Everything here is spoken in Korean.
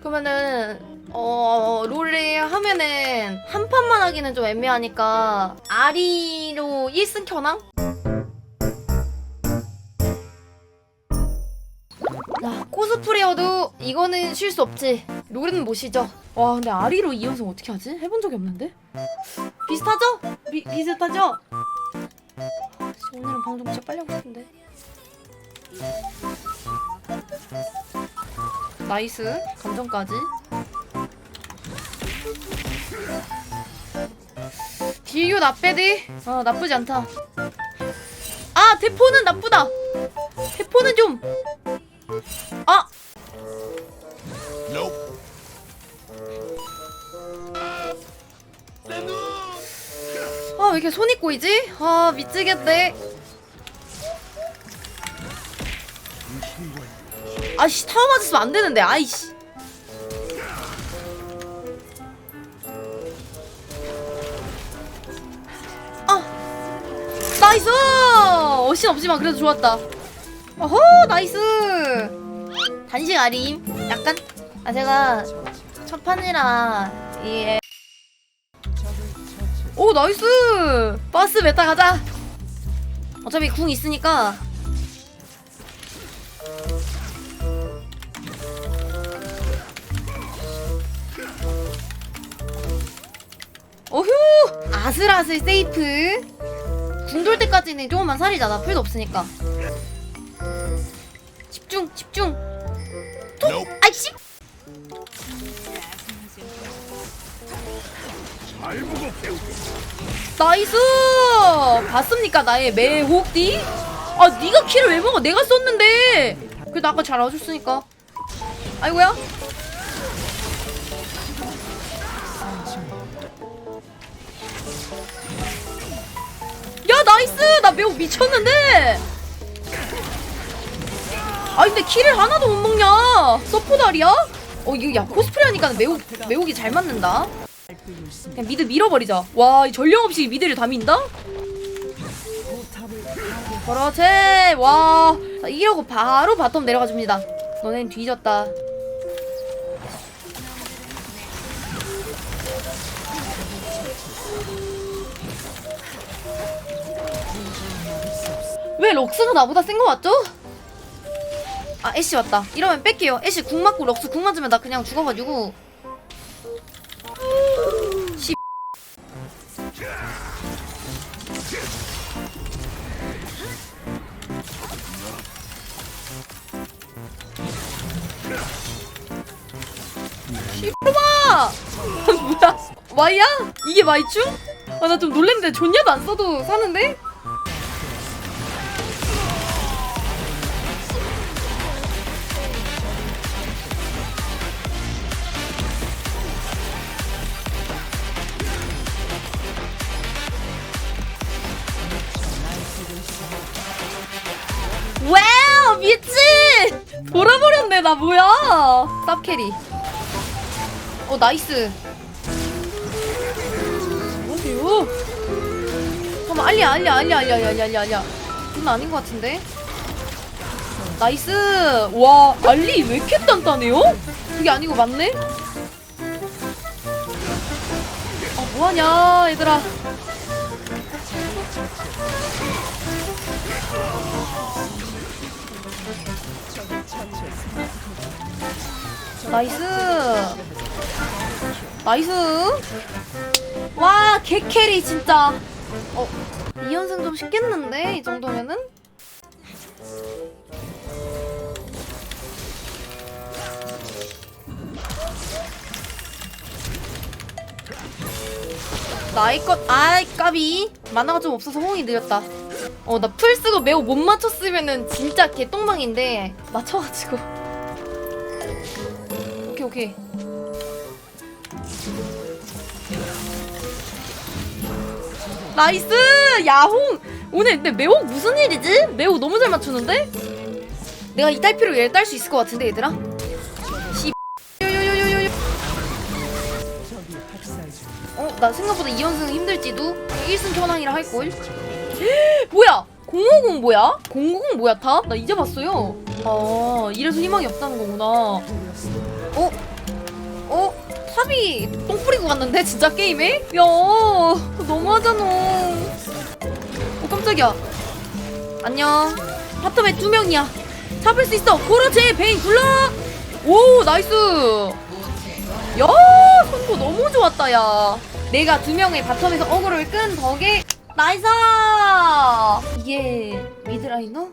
그러면은 어 롤을 하면은 한 판만 하기는 좀 애매하니까 아리로 1승 켜낭? 야 코스프레여도 이거는 쉴 수 없지 롤은 못 쉬죠 와 근데 아리로 2연승 어떻게 하지? 해본 적이 없는데? 비슷하죠? 비, 비슷하죠? 씨, 오늘은 방송 진짜 빨리 하고 싶은데 나이스 감정까지 딜교 나빼디 어 나쁘지 않다 아 대포는 나쁘다 대포는 좀 아! 아, 왜 이렇게 손이 꼬이지? 아, 미치겠네. 아이씨, 타워 맞았으면 안 되는데, 아이씨. 아! 나이스! 어신 없지만 그래도 좋았다. 어허, 나이스! 단식 아림. 약간, 아, 제가 첫 판이라, 이오 나이스 버스 메타 가자 어차피 궁 있으니까 아슬아슬 세이프 궁 돌 때까지는 조금만 살이잖아 풀도 없으니까 집중 집중 톡 아이씨 나이스! 봤습니까 나의 매혹디? 아 네가 키를 왜 먹어? 내가 썼는데. 그래도 아까 잘 와줬으니까. 아이고야. 야 나이스! 나 매혹 미쳤는데. 아 근데 키를 하나도 못 먹냐? 서포달이야? 어 이거 야 코스프레 하니까 매혹 매혹이 잘 맞는다. 그냥 미드 밀어버리자. 와, 이 전령 없이 미드를 다 민다? 그렇지. 와, 자, 이러고 바로 바텀 내려가 줍니다. 너넨 뒤졌다. 왜 럭스가 나보다 센 거 맞죠? 아, 애쉬 왔다. 이러면 뺄게요. 애쉬 궁 맞고 럭스 궁 맞으면 나 그냥 죽어가지고. 봐! 뭐야? 마이야? 이게 마이충? 아나 좀 놀랬는데 존냐도 안 써도 사는데? 와우 미친! 돌아버렸네 나 뭐야? 쌉캐리 어 나이스 뭐세요? 잠깐만 알리야 알리야 알리야 알리야 알리야 알리야 알리야 이건 아닌 것 같은데 나이스 와 알리 왜 이렇게 단단해요? 그게 아니고 맞네? 아 뭐하냐 얘들아 나이스 나이스 와 개캐리 진짜. 어 2연승 좀 쉽겠는데? 이 정도면은? 나이 것 아이 까비. 만화가 좀 없어서 호응이 느렸다. 어 나 풀 쓰고 매우 못 맞췄으면은 진짜 개똥망인데 맞춰가지고. 오케이 오케이 나이스 야홍 오늘 근데 매혹 무슨 일이지? 매혹 너무 잘 맞추는데? 내가 이 딸 피로 얘를 딸 수 있을 것 같은데 얘들아? 어? 나 생각보다 2연승 힘들지도 1승 현황이라 할걸 뭐야 050 뭐야? 050 뭐야 타? 나 이제 봤어요 아 이래서 희망이 없다는 거구나 어? 탑이 똥 뿌리고 갔는데 진짜 게임에? 야 너무하잖아. 어 깜짝이야. 안녕. 바텀에 두 명이야. 잡을 수 있어. 그렇지. 베인 굴러. 오 나이스. 야 선거 너무 좋았다 야. 내가 두 명의 바텀에서 어그로를 끈 덕에 나이스! 이게 미드라이너?